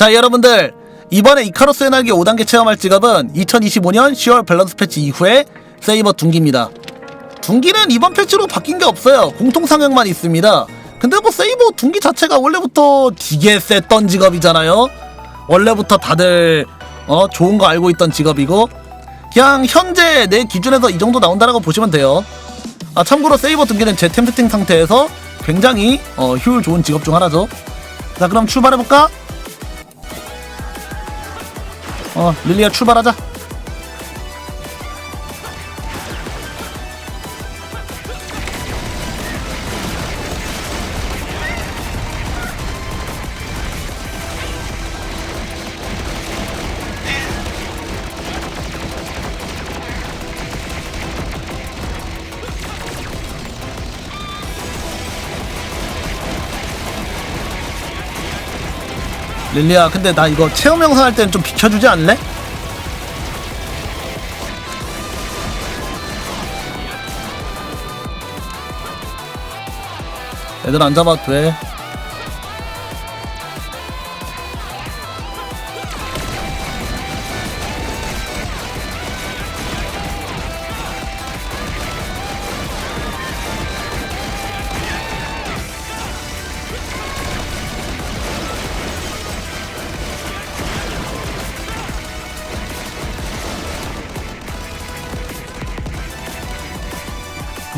자 여러분들. 이번에 이카로스의 날개 5단계 체험할 직업은 2025년 10월 밸런스 패치 이후에 세이버 둔기입니다. 둔기는 이번 패치로 바뀐 게 없어요. 공통 상향만 있습니다. 근데 뭐 세이버 둔기 자체가 원래부터 되게 셌던 직업이잖아요. 원래부터 다들 어 좋은 거 알고 있던 직업이고 그냥 현재 내 기준에서 이 정도 나온다라고 보시면 돼요. 아 참고로 세이버 둔기는 제 템 세팅 상태에서 굉장히 어, 효율 좋은 직업 중 하나죠. 자 그럼 출발해볼까? 어 릴리아 출발하자 릴리아 근데 나 이거 체험 영상 할 때는 좀 비켜주지 않을래? 애들 안 잡아도 돼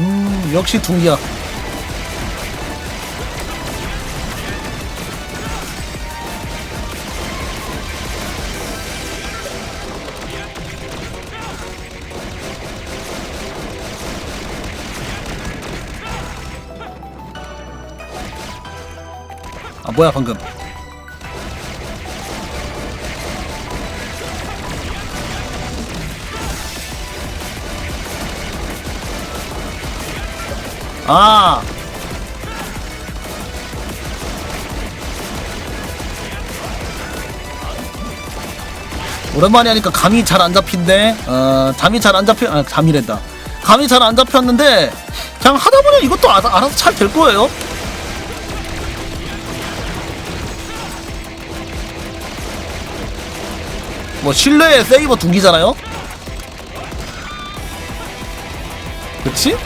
음, 역시 둥기야. 아 뭐야 방금 아. 오랜만에 하니까 감이 잘 안 잡힌데? 어 잠이 잘 안 잡혀 아 잠이랬다. 감이 잘 안 잡혔는데 그냥 하다 보면 이것도 아, 알아서 잘 될 거예요. 뭐 실내에 세이버 둥기잖아요? 그치?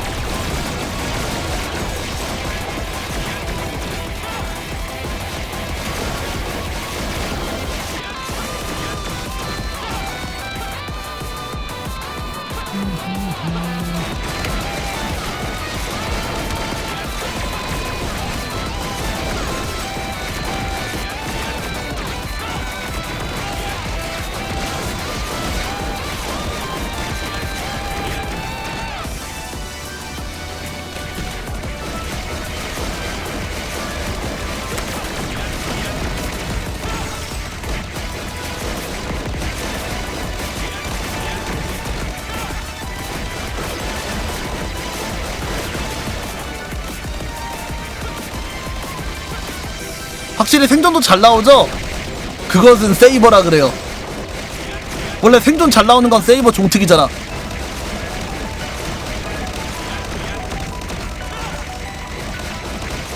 확실히 생존도 잘 나오죠? 그것은 세이버라 그래요. 원래 생존 잘 나오는 건 세이버 종특이잖아.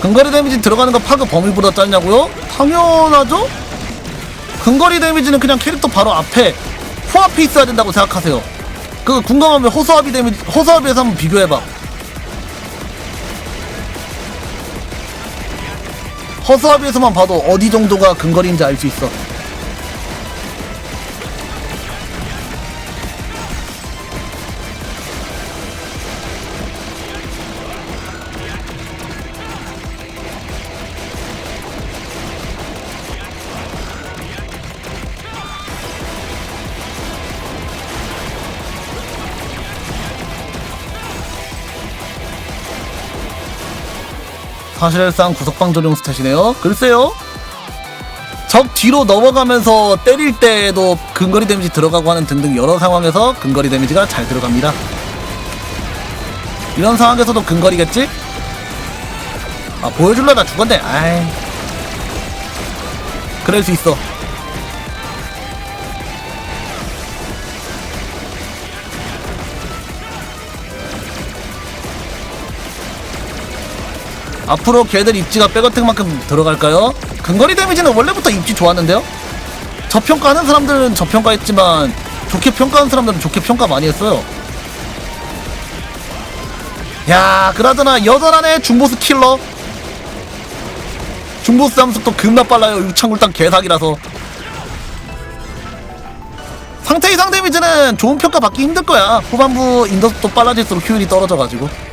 근거리 데미지 들어가는 거 파그 범위보다 짧냐고요? 당연하죠? 근거리 데미지는 그냥 캐릭터 바로 앞에 호합이 있어야 된다고 생각하세요. 그 궁금하면 호소합이 데미지 호소합에서 한번 비교해봐. 허수아비에서만 봐도 어디 정도가 근거리인지 알 수 있어. 사실상 구석방 조령 스탯이네요. 글쎄요. 적 뒤로 넘어가면서 때릴 때에도 근거리 데미지 들어가고 하는 등등 여러 상황에서 근거리 데미지가 잘 들어갑니다. 이런 상황에서도 근거리겠지? 아 보여줄라다 죽었네. 아이. 그럴 수 있어. 앞으로 걔들 입지가 백어택만큼 들어갈까요? 근거리 데미지는 원래부터 입지 좋았는데요? 저평가하는 사람들은 저평가했지만 좋게 평가하는 사람들은 좋게 평가 많이 했어요. 야, 그나저나 여전하네 중보스 킬러. 중보스 함수도 겁나 빨라요. 육창굴당 개사기라서. 상태 이상 데미지는 좋은 평가 받기 힘들 거야. 후반부 인더스도 빨라질수록 효율이 떨어져가지고.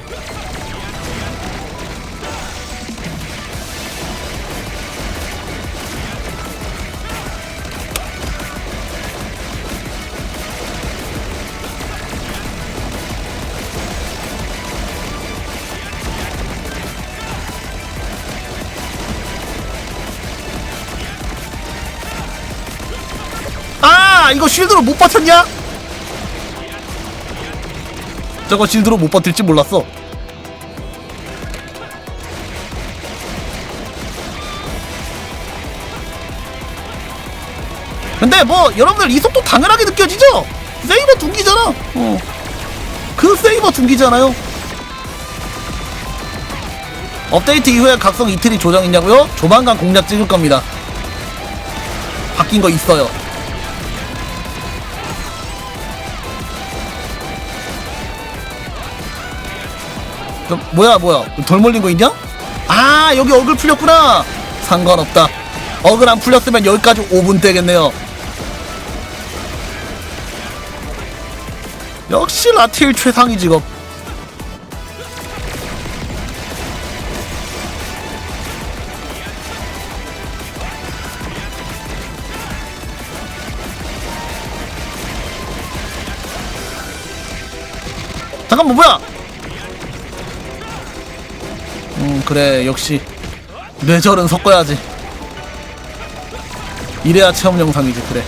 아 이거 쉴드로 못 버텼냐? 저거 쉴드로 못 버틸지 몰랐어 근데 뭐 여러분들 이 속도 당연하게 느껴지죠? 세이버 둔기잖아 어. 그 세이버 둔기잖아요 업데이트 이후에 각성 이틀이 조정있냐고요? 조만간 공략 찍을 겁니다 바뀐 거 있어요 저, 뭐야 뭐야? 덜 몰린 거 있냐? 아 여기 어글 풀렸구나. 상관없다. 어글 안 풀렸으면 여기까지 5분 되겠네요. 역시 라틸 최상위 직업. 잠깐만 뭐야 음 그래 역시 뇌절은 섞어야지. 이래야 체험 영상이지 그래.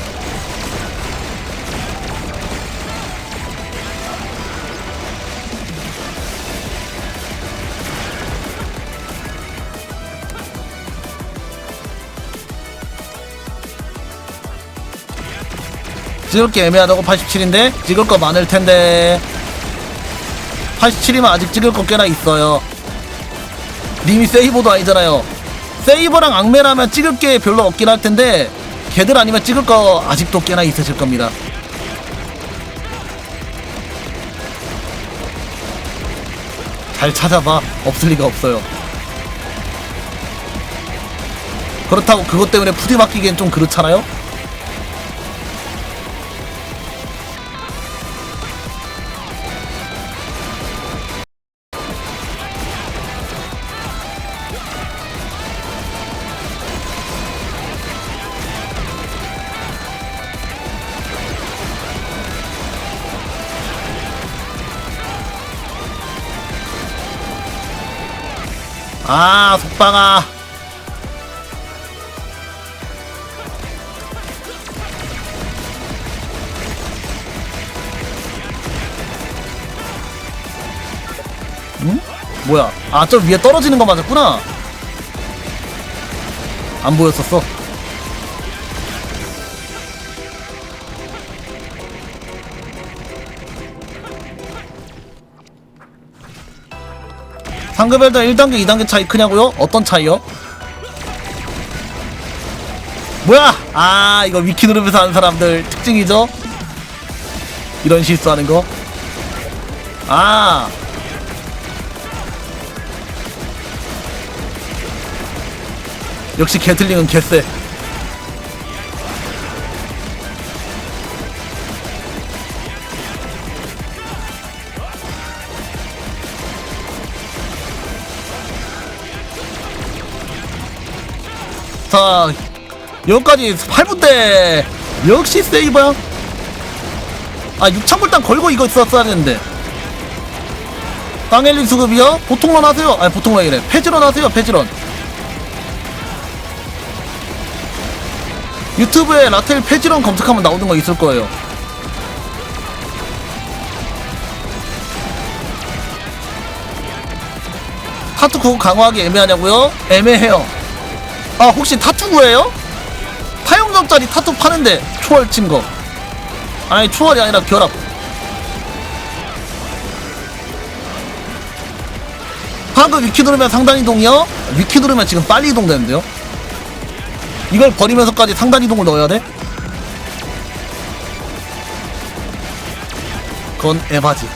찍을 게 애매하다고 87인데 찍을 거 많을 텐데. 87이면 아직 찍을 거 꽤나 있어요 님이 세이버도 아니잖아요. 세이버랑 악매라면 찍을 게 별로 없긴 할 텐데 걔들 아니면 찍을 거 아직도 꽤나 있으실 겁니다. 잘 찾아봐. 없을 리가 없어요. 그렇다고 그것 때문에 푸디 맡기기엔 좀 그렇잖아요? 아, 속방아. 응? 뭐야? 아, 저 위에 떨어지는 거 맞았구나. 안 보였었어. 상급별당 1단계, 2단계 차이 크냐고요? 어떤 차이요? 뭐야? 아, 이거 위키 누르면서 하는 사람들 특징이죠? 이런 실수하는 거. 아. 역시 게틀링은 개쎄. 자, 여기까지 8분 대. 역시 세이버야. 아, 6천불단 걸고 이거 있었어야 했는데. 땅엘리 수급이요? 보통런 하세요. 아니, 보통런 이래. 페지런 하세요, 페지런. 유튜브에 라텔 페지런 검색하면 나오는 거 있을 거예요. 타투 구호 강화하기 애매하냐고요? 애매해요. 아 혹시 타투구예요? 파용점짜리 타투 파는데 초월 친거 아니 초월이 아니라 결합 방금 위키 누르면 상단 이동이요? 위키 누르면 지금 빨리 이동되는데요? 이걸 버리면서까지 상단 이동을 넣어야 돼? 그건 에바지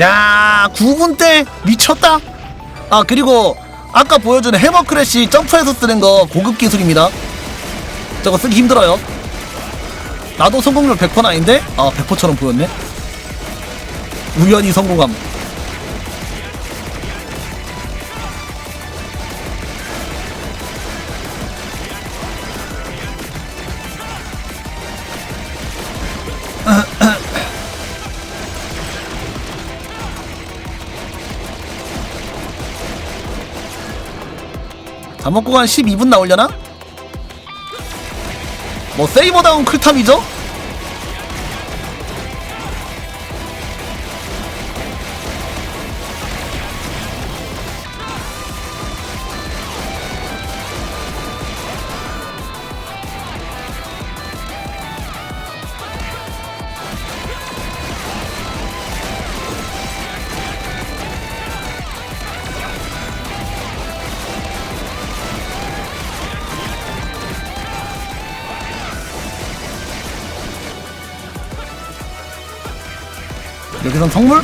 야 9분 때 미쳤다. 아 그리고 아까 보여준 해머 크래쉬 점프해서 쓰는 거 고급 기술입니다. 저거 쓰기 힘들어요. 나도 성공률 100% 아닌데? 아 100%처럼 보였네. 우연히 성공함 다 먹고 한 12분 나오려나? 뭐 세이버다운 클탐이죠? 여기선 성물?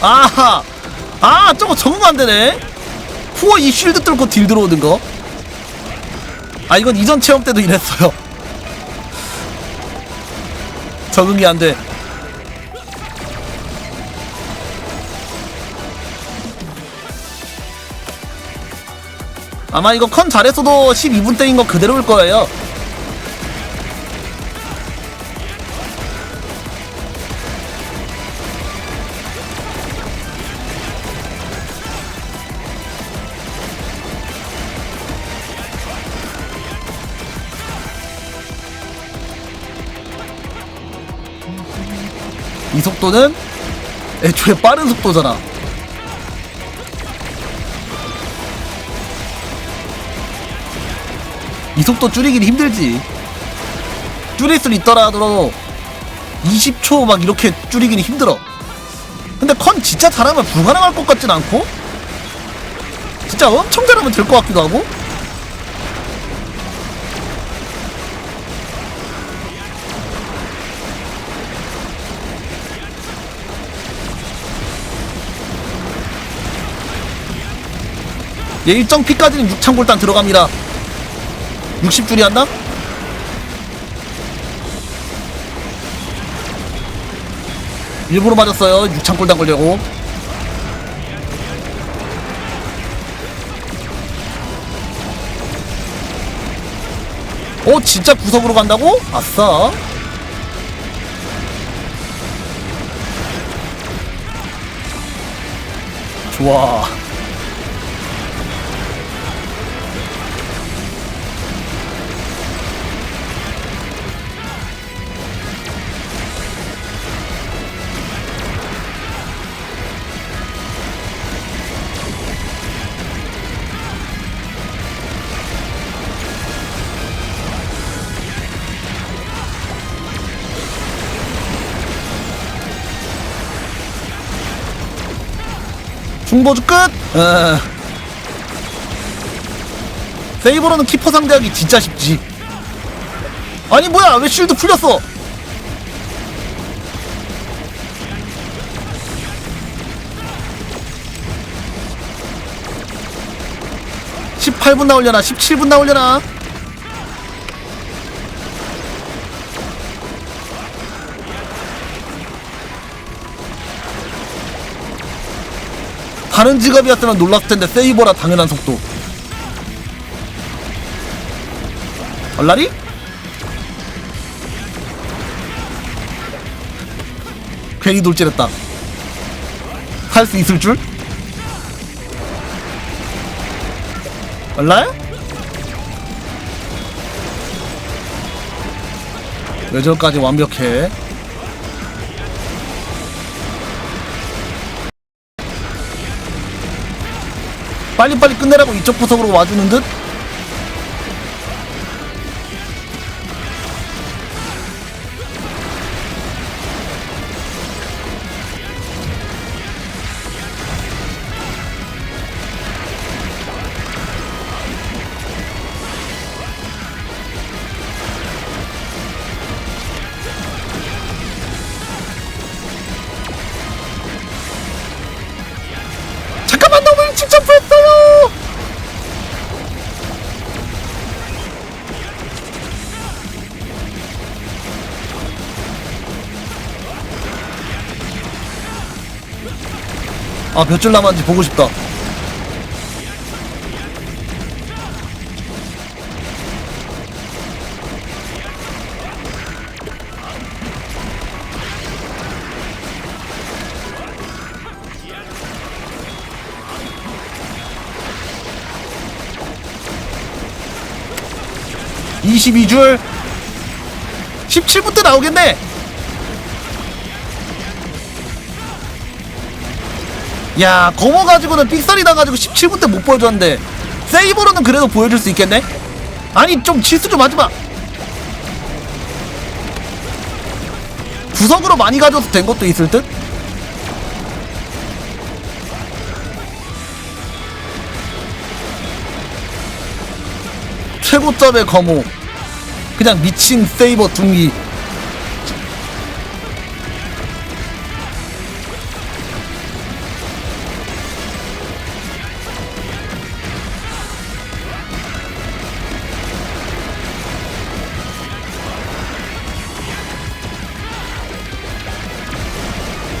아하! 아, 저거 적응 안 되네? 후어 이 쉴드 뚫고 딜 들어오는 거. 아, 이건 이전 체험 때도 이랬어요. 적응이 안 돼. 아마 이거 컨 잘했어도 12분 때인 거 그대로일 거예요. 이 속도는 애초에 빠른 속도잖아. 이 속도 줄이긴 힘들지. 줄일 수 있더라도 20초 막 이렇게 줄이기는 힘들어. 근데 컨 진짜 잘하면 불가능할 것 같진 않고? 진짜 엄청 잘하면 될 것 같기도 하고? 얘 일정 피까지는 6창 골단 들어갑니다. 60줄이 한다? 일부러 맞았어요. 6창골단 걸려고. 어, 진짜 구석으로 간다고? 아싸. 좋아. 보주 끝! 에... 세이버로는 키퍼 상대하기 진짜 쉽지. 아니 뭐야 왜 쉴드 풀렸어? (18분) 나오려나 (17분) 나오려나 다른 직업이었으면 놀랐을 텐데 세이버라 당연한 속도. 얼라리? 괜히 돌진했다. 할 수 있을 줄? 얼라야? 외절까지 완벽해. 빨리빨리 끝내라고 이쪽 구석으로 와주는 듯? 아, 몇 줄 남았는지 보고 싶다. 이십이 줄 17분 때 나오겠네. 야, 거머 가지고는 삑살이 나가지고 17분 때 못 보여줬는데 세이버로는 그래도 보여줄 수 있겠네? 아니 좀 실수 좀 하지마 구석으로 많이 가져도 된 것도 있을 듯? 최고점의 거모 그냥 미친 세이버 둥기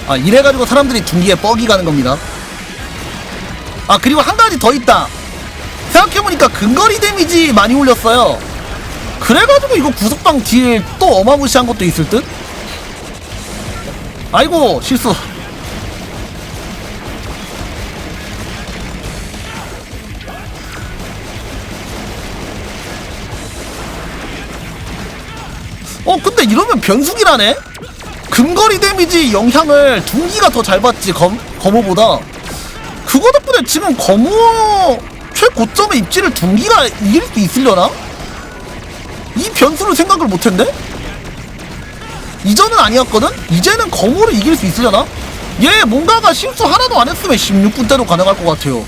아 이래가지고 사람들이 둥기에 뻑이 가는 겁니다 아 그리고 한 가지 더 있다 생각해보니까 근거리 데미지 많이 올렸어요 그래가지고 이거 구석방 딜 또 어마무시한 것도 있을 듯? 아이고 실수 어 근데 이러면 변수기라네? 근거리 데미지 영향을 둥기가 더 잘 받지 검, 검호보다 그거 덕분에 지금 검호 최고점의 입지를 둥기가 이길 수 있으려나? 이 변수를 생각을 못했네? 이전은 아니었거든? 이제는 검호를 이길 수 있으려나? 얘 뭔가가 실수 하나도 안 했으면 16분대로 가능할 것 같아요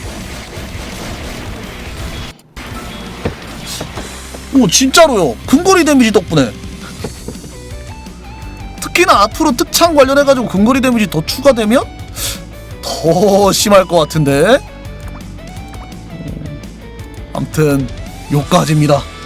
오 진짜로요 근거리 데미지 덕분에 특히나 앞으로 특창 관련해가지고 근거리 데미지 더 추가되면 더 심할 것 같은데. 암튼 요까지입니다